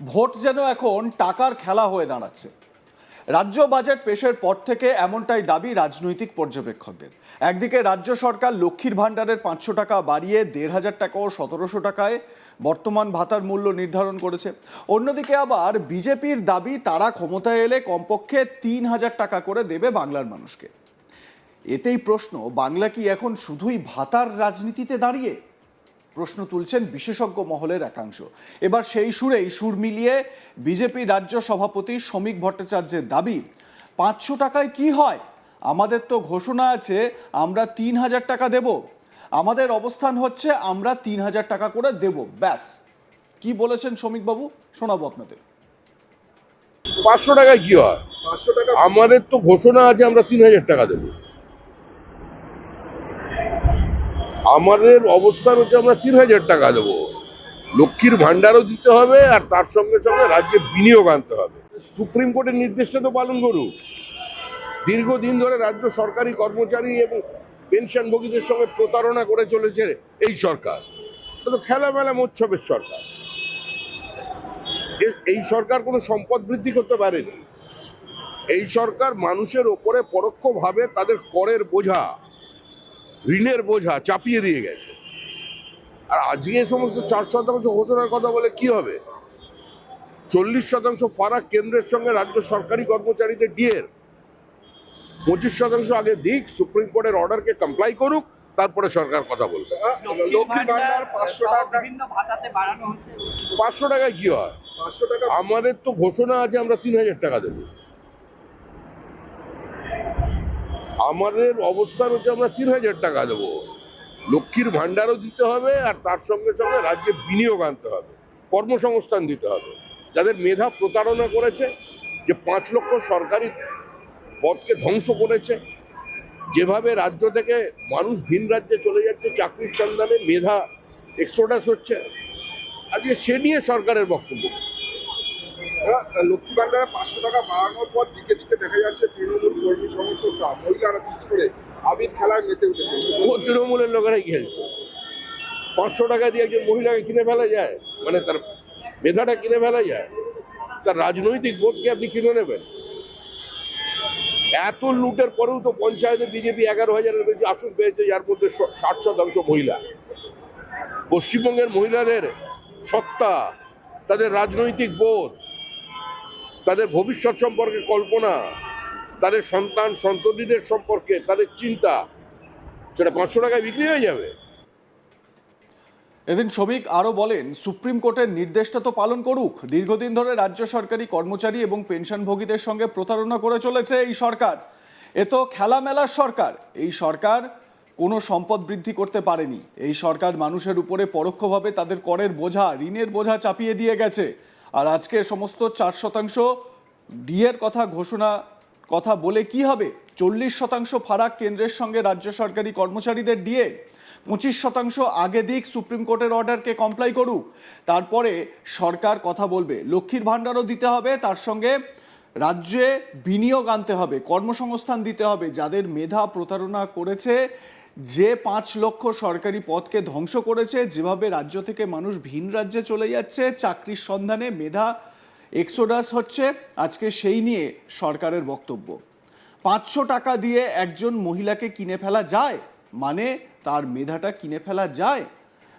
Vote যেন এখন টাকার খেলা হয়ে দাঁড়াচ্ছে। রাজ্য বাজেট পেশের পর থেকে এমনটাই দাবি রাজনৈতিক পর্যবেক্ষকদের। একদিকে রাজ্য সরকার লক্ষ্মীর ভাণ্ডারের পাঁচশো টাকা বাড়িয়ে দেড় হাজার টাকা ও সতেরোশো টাকায় বর্তমান ভাতার মূল্য নির্ধারণ করেছে। অন্যদিকে আবার বিজেপির দাবি তারা ক্ষমতায় এলে কমপক্ষে তিন হাজার টাকা করে দেবে বাংলার মানুষকে। এতেই প্রশ্ন, বাংলা কি এখন শুধুই ভাতার রাজনীতিতে দাঁড়িয়ে? প্রশ্ন তুলছেন বিশেষজ্ঞ মহলের একাংশ। এবার সেই সুরেই সুর মিলিয়ে বিজেপি রাজ্য সভাপতি শ্রমিক ভট্টাচার্যের দাবি পাঁচশো টাকায় কি হয়? আমাদের তো ঘোষণা আছে আমরা তিন হাজার টাকা দেব। আমাদের অবস্থান হচ্ছে আমরা তিন হাজার টাকা করে দেব। ব্যাস। কি বলেছেন শ্রমিকবাবু? শোনাবো আপনাদের। পাঁচশো টাকায় কি হয়? পাঁচশো টাকা আমাদের তো ঘোষণা আছে আমরা তিন হাজার টাকা দেবো। আমাদের অবস্থান হচ্ছে আমরা তিন হাজার টাকা দেবো। লক্ষ্মীর ভান্ডারও দিতে হবে আর তার সঙ্গে সঙ্গে রাজ্যে বিনিয়োগ আনতে হবে। সুপ্রিম কোর্টের নির্দেশটা তো পালন করুক। দীর্ঘদিন ধরে রাজ্য সরকারি কর্মচারী এবং পেনশনভোগীদের সঙ্গে প্রতারণা করে চলেছে এই সরকার। তো খেলামেলা মোচ্ছবের সরকার। এই সরকার কোনো সম্পদ বৃদ্ধি করতে পারেনি। এই সরকার মানুষের ওপরে পরোক্ষভাবে তাদের করের বোঝা। ঋণের বোঝা চাপিয়ে দিয়ে গেছে। আর আজকে এই সমস্ত চার শতাংশ ঘোষণার কথা বলে কি হবে? চল্লিশ শতাংশ ফারাক কেন্দ্রের সঙ্গে রাজ্য সরকারি কর্মচারীদের ডিএর। পঁচিশ শতাংশ আগে দিক সুপ্রিম কোর্টের অর্ডারকে কমপ্লাই করুক তারপরে সরকার কথা বলবে। পাঁচশো টাকা বিভিন্ন ভাতাতে বাড়ানো হচ্ছে। পাঁচশো টাকায় কি হয়? পাঁচশো টাকা আমাদের তো ঘোষণা আছে আমরা তিন হাজার টাকা দেবো। আমাদের অবস্থান হচ্ছে আমরা তিন হাজার টাকা দেবো। লক্ষ্মীর ভান্ডারও দিতে হবে আর তার সঙ্গে সঙ্গে রাজ্যে বিনিয়োগ আনতে হবে, কর্মসংস্থান দিতে হবে। যাদের মেধা প্রতারণা করেছে, যে পাঁচ লক্ষ সরকারি পদকে ধ্বংস করেছে, যেভাবে রাজ্য থেকে মানুষ ভিন রাজ্যে চলে যাচ্ছে, চাকরির সন্ধানে মেধা এক্সোডাস হচ্ছে, আজকে সে নিয়ে সরকারের বক্তব্য। লক্ষ্মী ভান্ডারে পাঁচশো টাকা বাড়ানোর পর দিকে দিকে দেখা যাচ্ছে তৃণমূল কর্মী সমর্থকরা মহিলারা বিশেষ করে আবির খেলায় মেতে উঠেছে। তৃণমূলের লোকেরাই খেলছে। পাঁচশো টাকা দিয়ে একজন মহিলাকে কিনে ফেলা যায়? মানে তার মেধাটা কিনে ফেলা যায়? তার রাজনৈতিক ভোটকে আপনি কিনে নেবেন? এত লুটের পরেও তো পঞ্চায়েতে বিজেপি এগারো হাজারের বেশি আসন পেয়েছে, যার মধ্যে ষাট শতাংশ মহিলা। পশ্চিমবঙ্গের মহিলাদের সত্তা, তাদের রাজনৈতিক বোধ তাদের ভবিষ্যৎ সম্পর্কে কল্পনা, তাদের সন্তান, সন্ততিদের সম্পর্কে তাদের চিন্তা, সেটা পাঁচশো টাকায় বিক্রি হয়ে যাবে। এদিন শ্রমিক আরও বলেন, সুপ্রিম কোর্টের নির্দেশটা তো পালন করুক। দীর্ঘদিন ধরে রাজ্য সরকারি কর্মচারী এবং পেনশনভোগীদের সঙ্গে প্রতারণা করে চলেছে এই সরকার। এ তো খেলামেলার সরকার। এই সরকার কোনো সম্পদ বৃদ্ধি করতে পারেনি। এই সরকার মানুষের উপরে পরোক্ষভাবে তাদের করের বোঝা, ঋণের বোঝা চাপিয়ে দিয়ে গেছে। আর আজকে সমস্ত চার শতাংশ ডিএর কথা ঘোষণা, কথা বলে কি হবে? চল্লিশ শতাংশ ফারাক কেন্দ্রের সঙ্গে রাজ্য সরকারি কর্মচারীদের ডিএ পঁচিশ শতাংশ আগে দিক সুপ্রিম কোর্টের অর্ডারকে কমপ্লাই করুক। তারপরে সরকার কথা বলবে। লক্ষ্মীর ভাণ্ডারও দিতে হবে, তার সঙ্গে রাজ্যে বিনিয়োগ আনতে হবে, কর্মসংস্থান দিতে হবে, যাদের মেধা প্রতারণা করেছে যে পাঁচ লক্ষ সরকারি পদকে ধ্বংস করেছে, যেভাবে রাজ্য থেকে মানুষ ভিন রাজ্যে চলে যাচ্ছে, চাকরির সন্ধানে মেধা এক্সোডাস হচ্ছে, আজকে সেই নিয়ে সরকারের বক্তব্য। পাঁচশো টাকা দিয়ে একজন মহিলাকে কিনে ফেলা যায়? মানে তার মেধাটা কিনে ফেলা যায়?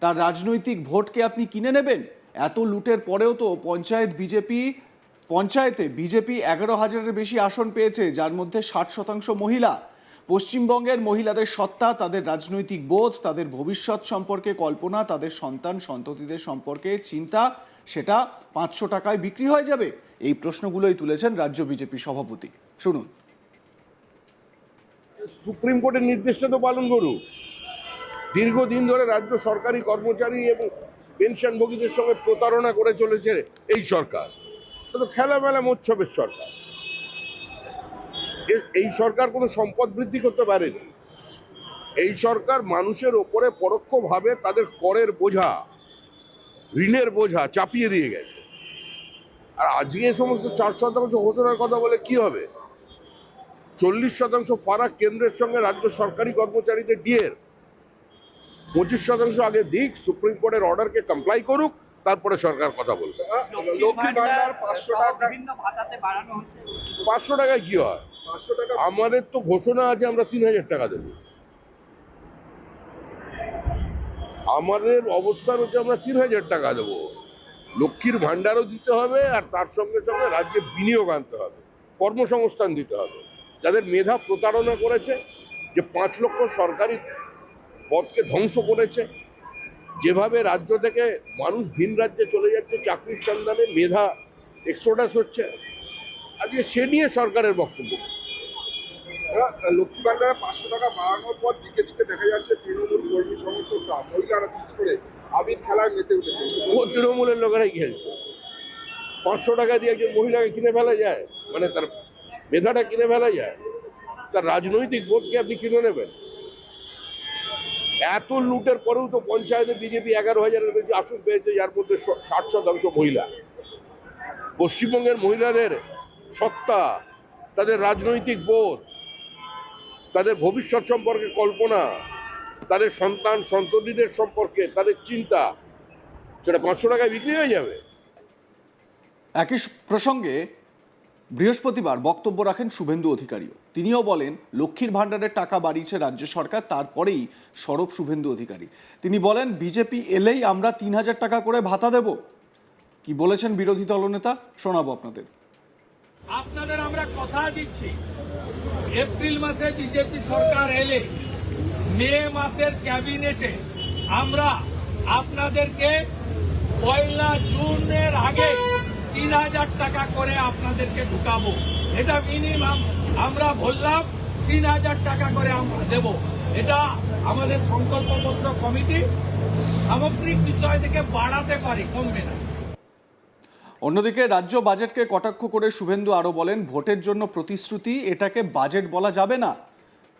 তার রাজনৈতিক ভোটকে আপনি কিনে নেবেন? এত লুটের পরেও তো পঞ্চায়েত বিজেপি, পঞ্চায়েতে বিজেপি এগারো হাজারের বেশি আসন পেয়েছে, যার মধ্যে ষাট শতাংশ মহিলা। পশ্চিমবঙ্গের মহিলাদের সত্তা, তাদের রাজনৈতিক বোধ, তাদের ভবিষ্যৎ সম্পর্কে কল্পনা, তাদের সন্তান, সন্ততিদের সম্পর্কে চিন্তা, সেটা পাঁচশো টাকায় বিক্রি হয়ে যাবে? এই প্রশ্নগুলোই তুলেছেন রাজ্য বিজেপি সভাপতি। শুনুন। সুপ্রিম কোর্টের নির্দেশটা তো পালন করুক। দীর্ঘদিন ধরে রাজ্য সরকারি কর্মচারী এবং পেনশনভোগীদের সঙ্গে প্রতারণা করে চলেছে এই সরকার। এটা তো খেলামেলা মোচ্ছবের সরকার। এই সরকার কোনো সম্পদ বৃদ্ধি করতে পারেনি। এই সরকার মানুষের ওপরে পরোক্ষভাবে তাদের করের বোঝা ঋণের বোঝা চাপিয়ে দিয়ে গেছে। আর আজকে এই সমস্ত চার শতাংশ ঘোষণার কথা বলে কি হবে? চল্লিশ শতাংশ ফারাক কেন্দ্রের সঙ্গে রাজ্য সরকারি কর্মচারীদের ডিএর। পঁচিশ শতাংশ আগে দিক সুপ্রিম কোর্টের অর্ডারকে কমপ্লাই করুক তারপরে সরকার কথা বলবে। লক্ষ্মী ভান্ডার পাঁচশো টাকা পাঁচশো টাকায় কি হয়? আমাদের তো ঘোষণা আছে, আমরা তিন হাজার টাকা দেবো। আমাদের অবস্থান হচ্ছে, আমরা তিন হাজার টাকা দেবো। লক্ষ্মীর ভান্ডারও দিতে হবে, আর তার সঙ্গে সঙ্গে রাজ্যে বিনিয়োগ আনতে হবে, কর্মসংস্থান দিতে হবে। যাদের মেধা প্রতারণা করেছে, যে পাঁচ লক্ষ সরকারি পদকে ধ্বংস করেছে, যেভাবে রাজ্য থেকে মানুষ ভিন রাজ্যে চলে যাচ্ছে, চাকরির সন্ধানে মেধা এক্সোডাস হচ্ছে, আজকে সে নিয়ে সরকারের বক্তব্য। লক্ষ্মী ভান্ডারে পাঁচশো টাকা বাড়ানোর পর দিকে দিকে দেখা যাচ্ছে তৃণমূল কর্মী সমর্থকরা, মহিলারা বিশেষ করে আবির খেলায় মেতে উঠেছে। তৃণমূলের লোকেরাই খেলছে? পাঁচশো টাকা দিয়ে একজন মহিলাকে কিনে ফেলা যায়? মানে তার মেধাটা কিনে ফেলা যায়? তার রাজনৈতিক বোধকে আপনি কিনে নেবেন? এত লুটের পরেও তো পঞ্চায়েতে বিজেপি এগারো হাজারের বেশি আসন পেয়েছে, যার মধ্যে ষাট শতাংশ মহিলা। পশ্চিমবঙ্গের মহিলাদের সত্তা, তাদের রাজনৈতিক বোধ তাদের ভবিষ্যৎ সম্পর্কে কল্পনা, তাদের সন্তান, সন্ততিদের সম্পর্কে তাদের চিন্তা, সেটা পাঁচশো টাকায় বিক্রি হয়ে যাবে। একই প্রসঙ্গে বৃহস্পতিবার বক্তব্য রাখেন শুভেন্দু অধিকারীও। তিনিও বলেন, লক্ষ্মীর ভাণ্ডারের টাকা বাড়িয়েছে রাজ্য সরকার, তারপরেই সরব শুভেন্দু অধিকারী। তিনি বলেন, বিজেপি এলেই আমরা তিন হাজার টাকা করে ভাতা দেব। কি বলেছেন বিরোধী দলনেতা? শোনাবো আপনাদের। আপনাদের আমরা কথা দিচ্ছি। এপ্রিল মাসে বিজেপি সরকার এলে, মে মাসের ক্যাবিনেটে আমরা আপনাদেরকে পয়লা জুনের আগে তিন হাজার টাকা করে আপনাদেরকে ঢুকাবো। এটা মিনিমাম আমরা বললাম, তিন হাজার টাকা করে আমরা দেব। এটা আমাদের সংকল্পপত্র কমিটি। সামগ্রিক বিষয় থেকে বাড়াতে পারি, কমবে না। অন্যদিকে রাজ্য বাজেটকে কটাক্ষ করে শুভেন্দু আরও বলেন, ভোটের জন্য প্রতিশ্রুতি, এটাকে বাজেট বলা যাবে না।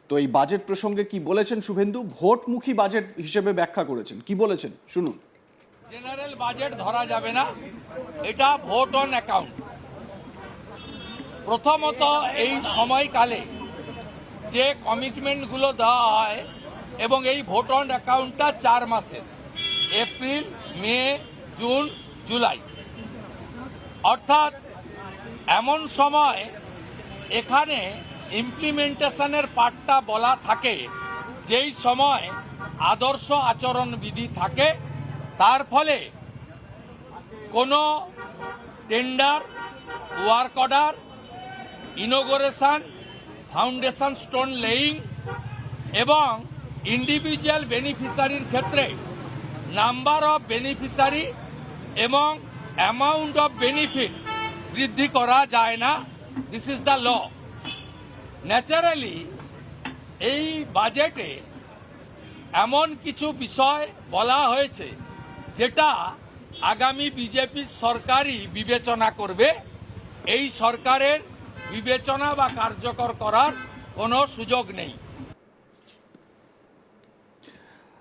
তো এই বাজেট প্রসঙ্গে কি বলেছেন শুভেন্দু? ভোটমুখী বাজেট হিসেবে ব্যাখ্যা করেছেন। কি বলেছেন? শুনুন। জেনারেল বাজেট ধরা যাবে না। এটা ভোট অন অ্যাকাউন্ট। প্রথমত, এই সময়কালে যে কমিটমেন্টগুলো দেওয়া হয় এবং এই ভোট অন অ্যাকাউন্টটা চার মাসের, এপ্রিল, মে, জুন, জুলাই। অর্থাৎ এমন সময় এখানে ইমপ্লিমেন্টেশনের পার্টটা বলা থাকে, যেই সময় আদর্শ আচরণ বিধি থাকে, তার ফলে কোনো tender work order inauguration foundation stone laying এবং ইন্ডিভিজুয়াল বেনিফিশিয়ারির ক্ষেত্রে নাম্বার অফ বেনিফিশিয়ারি এবং অ্যামাউন্ট অফ বেনিফিট বৃদ্ধি করা যায় না। This is the law naturally এই বাজেটে এমন কিছু বিষয় বলা হয়েছে, যেটা আগামী বিজেপি সরকারই বিবেচনা করবে। এই সরকারের বিবেচনা বা কার্যকর করার কোনো সুযোগ নেই।